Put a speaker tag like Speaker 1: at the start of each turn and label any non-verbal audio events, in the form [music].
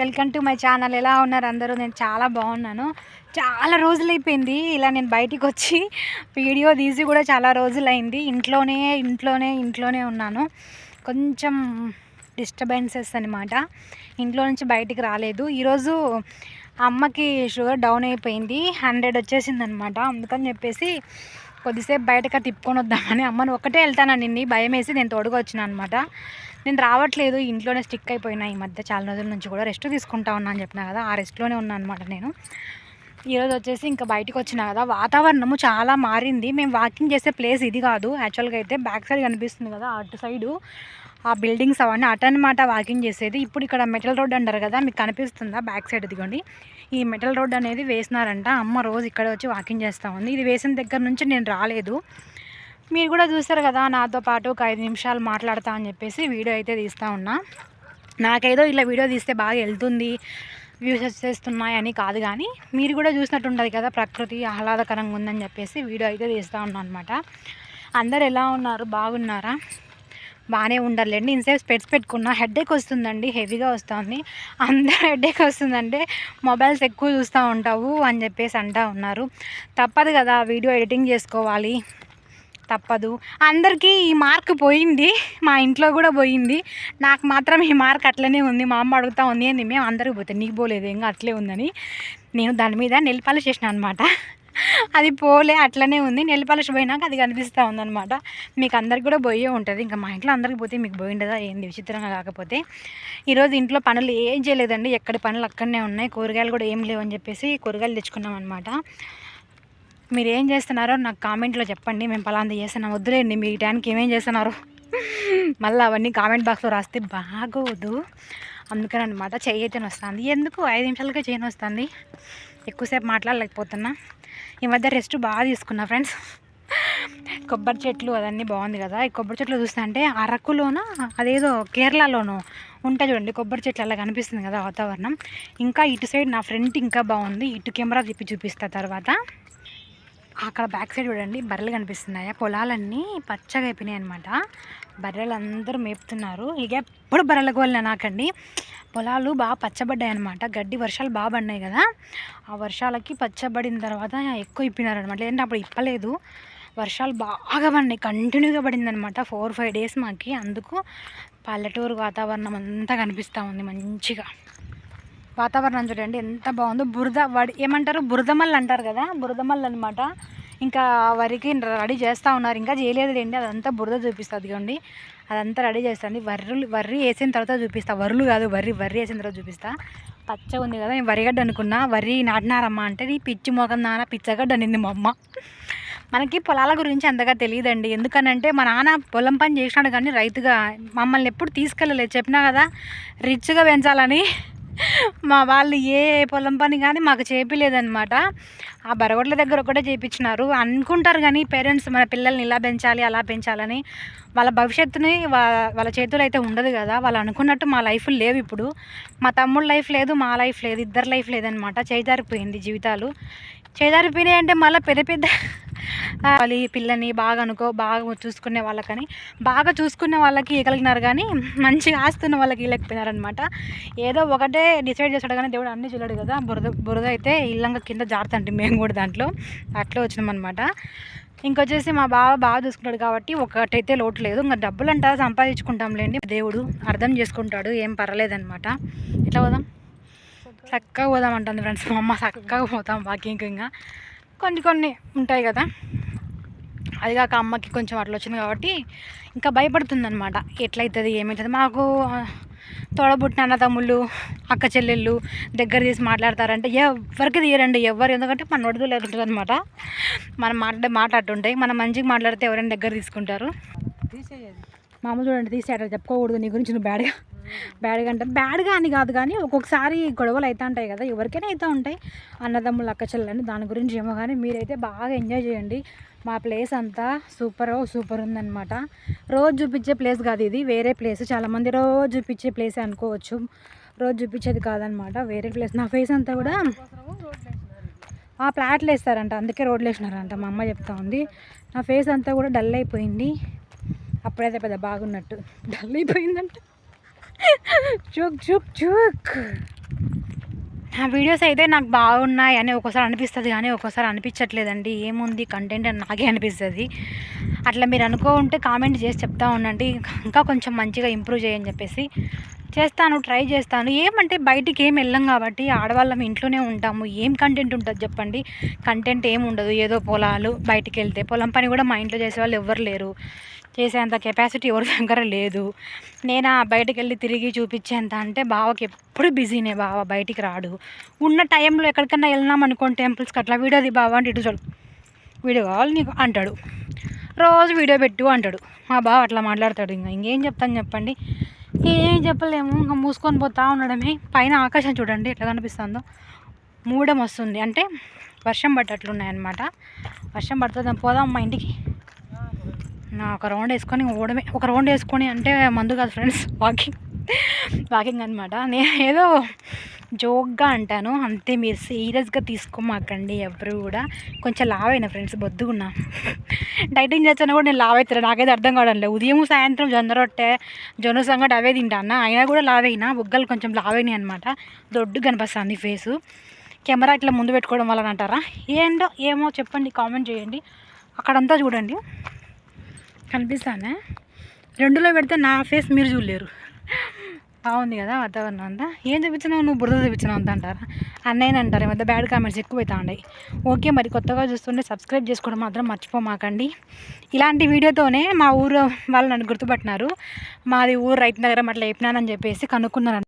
Speaker 1: Welcome to my channel. ఎలా ఉన్నారు అందరూ? నేను చాలా బాగున్నాను. చాలా రోజులు అయిపోయింది ఇలా నేను బయటికి వచ్చి వీడియో తీసి కూడా చాలా రోజులైంది. ఇంట్లోనే ఇంట్లోనే ఇంట్లోనే ఉన్నాను. కొంచెం డిస్టర్బెన్సెస్ అనమాట ఇంట్లో నుంచి బయటికి రాలేదు. ఈరోజు అమ్మకి షుగర్ డౌన్ అయిపోయింది. హండ్రెడ్ వచ్చేసింది అనమాట అందుకని చెప్పేసి కొద్దిసేపు బయటకు తిప్పుకొని వద్దామని అమ్మను ఒక్కటే వెళ్తానని నిన్ను. భయం వేసి నేను తోడుగా వచ్చిన అనమాట నేను రావట్లేదు ఇంట్లోనే స్టిక్ అయిపోయినా ఈ మధ్య చాలా రోజుల నుంచి కూడా. రెస్ట్ తీసుకుంటా ఉన్నా అని చెప్పిన కదా ఆ రెస్ట్లోనే ఉన్నా అనమాట నేను. ఈరోజు వచ్చేసి ఇంకా బయటకు వచ్చిన కదా వాతావరణము చాలా మారింది. మేము వాకింగ్ చేసే ప్లేస్ ఇది కాదు. యాక్చువల్గా అయితే బ్యాక్ సైడ్ కనిపిస్తుంది కదా అటు సైడు ఆ బిల్డింగ్స్ అవన్నీ అటనమాట వాకింగ్ చేసేది. ఇప్పుడు ఇక్కడ మెటల్ రోడ్ అంటారు కదా మీకు కనిపిస్తుందా? బ్యాక్ సైడ్ ఇదిగోండి. ఈ మెటల్ రోడ్ అనేది వేసినారంట. అమ్మ రోజు ఇక్కడ వచ్చి వాకింగ్ చేస్తూ ఉంది. ఇది వేసిన దగ్గర నుంచి నేను రాలేదు. మీరు కూడా చూస్తారు కదా నాతో పాటు ఒక ఐదు నిమిషాలు మాట్లాడతా అని చెప్పేసి వీడియో అయితే తీస్తూ ఉన్నా. నాకేదో ఇలా వీడియో తీస్తే బాగా వెళ్తుంది వ్యూస్ వచ్చేస్తున్నాయి అని కాదు కానీ మీరు కూడా చూసినట్టు ఉంటుంది కదా ప్రకృతి ఆహ్లాదకరంగా ఉందని చెప్పేసి వీడియో అయితే తీస్తూ ఉన్నాను అనమాట అందరు ఎలా ఉన్నారు? బాగున్నారా? బాగానే ఉండాలండి ఇంతసేపు స్పెట్స్ పెట్టుకున్నా హెడేక్ వస్తుందండి హెవీగా వస్తుంది. అందరూ హెడేక్ వస్తుందంటే మొబైల్స్ ఎక్కువ చూస్తూ ఉంటావు అని చెప్పేసి అంటూ ఉన్నారు. తప్పదు కదా వీడియో ఎడిటింగ్ చేసుకోవాలి. తప్పదు. అందరికీ ఈ మార్క్ పోయింది మా ఇంట్లో కూడా పోయింది. నాకు మాత్రం ఈ మార్క్ అట్లనే ఉంది మా అమ్మ అడుగుతా ఉంది అని మేము అందరికీ పోతే నీకు పోలేదు ఇంకా అట్లే ఉందని నేను దాని మీద నెల్పాలు చేసిన అనమాట అది పోలే అట్లనే ఉంది. నెల్లిపాలిష్ పోయినాక అది కనిపిస్తూ ఉందనమాట మీకు అందరికి కూడా బొయ్యే ఉంటుంది. ఇంకా మా ఇంట్లో అందరికి పోతే మీకు పోయిండదా ఏంది? విచిత్రంగా కాకపోతే. ఈరోజు ఇంట్లో పనులు ఏం చేయలేదండి. ఎక్కడి పనులు అక్కడనే ఉన్నాయి. కూరగాయలు కూడా ఏం లేవు అని చెప్పేసి కూరగాయలు తెచ్చుకున్నాం అనమాట మీరు ఏం చేస్తున్నారో నాకు కామెంట్లో చెప్పండి. మేము పలాంది చేస్తున్నాం. వద్దులేండి మీ టైంకి ఏమేం చేస్తున్నారో. మళ్ళీ అవన్నీ కామెంట్ బాక్స్లో రాస్తే బాగోదు. అందుకని అనమాట చెయ్యి అయితే వస్తుంది ఎందుకు? ఐదు నిమిషాలకే చేయని వస్తుంది ఎక్కువసేపు మాట్లాడలేకపోతున్నా. ఈ మధ్య రెస్ట్ బాగా తీసుకున్నా ఫ్రెండ్స్. కొబ్బరి చెట్లు అదన్నీ బాగుంది కదా. ఈ కొబ్బరి చెట్లు చూస్తే అంటే అదేదో కేరళలోనూ ఉంటాయి చూడండి. కొబ్బరి చెట్లు అలా కనిపిస్తుంది కదా వాతావరణం. ఇంకా ఇటు సైడ్ నా ఫ్రంట్ ఇంకా బాగుంది. ఇటు కెమెరా తిప్పి చూపిస్తా తర్వాత. అక్కడ బ్యాక్ సైడ్ చూడండి బర్రెలు కనిపిస్తున్నాయి? పొలాలన్నీ పచ్చగా అయిపోయినాయి అనమాట బర్రెలు అందరూ మేపుతున్నారు. ఇక ఎప్పుడు బర్రెల గోళ్ళ నాకండి. పొలాలు బాగా పచ్చబడ్డాయి అనమాట గడ్డి వర్షాలు బాగా పడినాయి కదా. ఆ వర్షాలకి పచ్చబడిన తర్వాత ఎక్కువ ఇప్పినారు అనమాట లేదంటే అప్పుడు ఇప్పలేదు. వర్షాలు బాగా పడినాయి. కంటిన్యూగా పడిందనమాట ఫోర్ ఫైవ్ డేస్ మాకి. అందుకు పల్లెటూరు వాతావరణం అంతా కనిపిస్తూ ఉంది మంచిగా. వాతావరణం చూడండి ఎంత బాగుందో. బురద వడి ఏమంటారు? బురదమల్లు అంటారు కదా. బురదమల్లు అనమాట ఇంకా వరికి రెడీ చేస్తూ ఉన్నారు. ఇంకా చేయలేదు లేండి అదంతా బురద చూపిస్తుంది కదండి అదంతా రెడీ చేస్తుంది వర్రులు వర్రి వేసిన తర్వాత చూపిస్తా. వర్రులు కాదు వర్రి వర్రి వేసిన తర్వాత చూపిస్తా. పచ్చగా ఉంది కదా నేను వరిగడ్డ అనుకున్నా. వరి నాటినారమ్మా అంటే నీ పిచ్చి మొఖం నాన్న పిచ్చగడ్డ అనింది మా అమ్మ. మనకి పొలాల గురించి అంతగా తెలియదండి. ఎందుకనంటే మా నాన్న పొలం పని చేసినాడు కానీ రైతుగా మమ్మల్ని ఎప్పుడు తీసుకెళ్ళలేదు. చెప్పినా కదా రిచ్గా పెంచాలని. మా వాళ్ళు ఏ పొలం పని కానీ మాకు చేపిలేదనమాట ఆ బరగొడ్ల దగ్గర ఒకటే చేయించినారు అనుకుంటారు కానీ పేరెంట్స్ మన పిల్లల్ని ఇలా పెంచాలి అలా పెంచాలని. వాళ్ళ భవిష్యత్తుని వాళ్ళ చేతులు అయితే ఉండదు కదా. వాళ్ళు అనుకున్నట్టు మా లైఫ్ లేవు ఇప్పుడు. మా తమ్ముడు లైఫ్ లేదు మా లైఫ్ లేదు ఇద్దరు లైఫ్ లేదనమాట చేజారిపోయింది జీవితాలు. చేజారిపోయినాయి అంటే మళ్ళీ పెద్ద పెద్ద వాళ్ళ పిల్లని బాగా అనుకో బాగా చూసుకునే వాళ్ళకని బాగా చూసుకునే వాళ్ళకి ఇవ్వగలిగినారు కానీ మంచిగా ఆస్తున్న వాళ్ళకి ఇవ్వలేకపోయినారనమాట ఏదో ఒకటే డిసైడ్ చేశాడు కానీ దేవుడు అన్నీ చూడడు కదా. బురద బురద అయితే ఇల్లంగా కింద జారుతండి మేము కూడా దాంట్లో. అట్లా వచ్చినామన్నమాట. ఇంకొచ్చేసి మా బావ బాగా చూసుకుంటాడు కాబట్టి ఒకటైతే లోటు లేదు. ఇంకా డబ్బులు అంటారా సంపాదించుకుంటాంలేండి దేవుడు. అర్థం చేసుకుంటాడు. ఏం పర్వాలేదనమాట ఎట్లా పోదాం? చక్కగా పోదాం అంటుంది ఫ్రెండ్స్. మా అమ్మ చక్కగా పోతాం వాకింగ్ ఇంకా. కొన్ని కొన్ని ఉంటాయి కదా. అది కాక అమ్మకి కొంచెం అట్లా వచ్చింది కాబట్టి ఇంకా భయపడుతుంది అనమాట ఎట్లయితుంది ఏమవుతుంది మాకు తోడబుట్టిన అన్నదమ్ముళ్ళు అక్క చెల్లెళ్ళు దగ్గర తీసి మాట్లాడతారంటే ఎవరికి తీయరండి ఎవరు? ఎందుకంటే మన నొడుదు లేకుంటుంది అనమాట మనం మాట్లాడే మాట్లాడుతుంటాయి మనం మంచిగా మాట్లాడితే ఎవరైనా దగ్గర తీసుకుంటారు. మా అమ్మ చూడండి తీసేట చెప్పుకోకూడదు. నీ గురించి నువ్వు బ్యాడ్గా బ్యాడ్గా అంటే బ్యాడ్గా అని కాదు కానీ ఒక్కొక్కసారి గొడవలు అవుతూ ఉంటాయి కదా ఎవరికైనా అవుతూ ఉంటాయి. అన్నదమ్ములు అక్క చెల్లెని దాని గురించి ఏమో కానీ మీరైతే బాగా ఎంజాయ్ చేయండి. మా ప్లేస్ అంతా సూపర్ సూపర్ ఉందన్నమాట. రోజు చూపించే ప్లేస్ కాదు ఇది వేరే ప్లేస్ చాలామంది రోజు చూపించే ప్లేస్ అనుకోవచ్చు. రోజు చూపించేది కాదనమాట వేరే ప్లేస్ నా ఫేస్ అంతా కూడా ఆ ప్లాట్లు వేస్తారంట అందుకే రోడ్లు వేసినారంట. మా అమ్మ చెప్తా ఉంది. నా ఫేస్ అంతా కూడా డల్ అయిపోయింది. అప్పుడైతే పెద్ద బాగున్నట్టు. [laughs] డల్ అయిపోయిందంటే. చుక్ చుక్ చుక్ ఆ వీడియోస్ అయితే నాకు బాగున్నాయి అని ఒక్కోసారి అనిపిస్తుంది కానీ ఒక్కోసారి అనిపించట్లేదండి. ఏముంది? కంటెంట్ అని నాకే అనిపిస్తుంది. అట్లా మీరు అనుకో ఉంటే కామెంట్ చేసి చెప్తా ఉండండి. ఇంకా కొంచెం మంచిగా ఇంప్రూవ్ చేయని చెప్పేసి చేస్తాను ట్రై చేస్తాను. ఏమంటే బయటికి ఏం వెళ్ళం కాబట్టి ఆడవాళ్ళం ఇంట్లోనే ఉంటాము. ఏం కంటెంట్ ఉంటుంది చెప్పండి? కంటెంట్ ఏం ఉండదు. ఏదో పొలాలు బయటికి వెళ్తే పొలం పని కూడా మా ఇంట్లో చేసే వాళ్ళు ఎవ్వరు లేరు. చేసేంత కెపాసిటీ ఎవరి దగ్గర లేదు. నేను ఆ బయటకు వెళ్ళి తిరిగి చూపించేంత అంటే బావకి ఎప్పుడు బిజీనే బావ బయటికి రాడు. ఉన్న టైంలో ఎక్కడికన్నా వెళ్ళినాం అనుకోండి టెంపుల్స్కి అట్లా వీడియోది బావ అంటే ఇటు చూడు. వీడియో కావాలి నీకు అంటాడు. రోజు వీడియో పెట్టు అంటాడు. మా బావ అట్లా మాట్లాడతాడు ఇంకా. ఇంకేం చెప్తాను చెప్పండి. ఏం చెప్పలేము. ఇంకా మూసుకొని పోతా ఉండడమే. పైన ఆకాశం చూడండి. ఎట్లా కనిపిస్తుందో. మూడం వస్తుంది. అంటే వర్షం పడ్డట్లున్నాయన్నమాట. వర్షం పడుతుంది పోదాం మా ఇంటికి. నా ఒక రౌండ్ వేసుకొని ఓడమే. ఒక రౌండ్ వేసుకొని అంటే మందు కాదు ఫ్రెండ్స్ వాకింగ్. వాకింగ్ అనమాట నేను ఏదో జోక్గా అంటాను. అంతే మీరు సీరియస్గా తీసుకోమాకండి ఎవరు కూడా. కొంచెం లావ్ అయినా ఫ్రెండ్స్ బొద్దుగున్నా. డైటింగ్ చేస్తాను కూడా నేను లావ్ అవుతాను నాకైతే అర్థం కావడం లేదు ఉదయం సాయంత్రం జొన్న రొట్టె జొన్న సంగటి అవే తింటాను అయినా కూడా లావ్ అయినా బుగ్గలు కొంచెం లావ్ అయినాయి అనమాట దొడ్డు కనిపిస్తుంది ఫేసు. కెమెరా ఇట్లా ముందు పెట్టుకోవడం వల్ల అంటారా ఏంటో ఏమో చెప్పండి కామెంట్ చేయండి. అక్కడంతా చూడండి. కనిపిస్తానే? రెండులో పెడితే నా ఫేస్ మీరు చూడలేరు. బాగుంది కదా వాతావరణం అంతా. ఏం చూపించినావు నువ్వు? బురద చూపించినావు అంత అంటారా? అన్నయ్యని అంటారు. ఈ మధ్య బ్యాడ్ కామెంట్స్ ఎక్కువ ఉన్నాయి. ఓకే మరి కొత్తగా చూస్తుంటే సబ్స్క్రైబ్ చేసుకోవడం మాత్రం మర్చిపోమాకండి ఇలాంటి వీడియోతోనే మా ఊరు వాళ్ళు నన్ను గుర్తుపట్టినారు. మాది ఊరు రైతు నగరం అట్లా చెప్పినానని చెప్పేసి కనుక్కున్నారు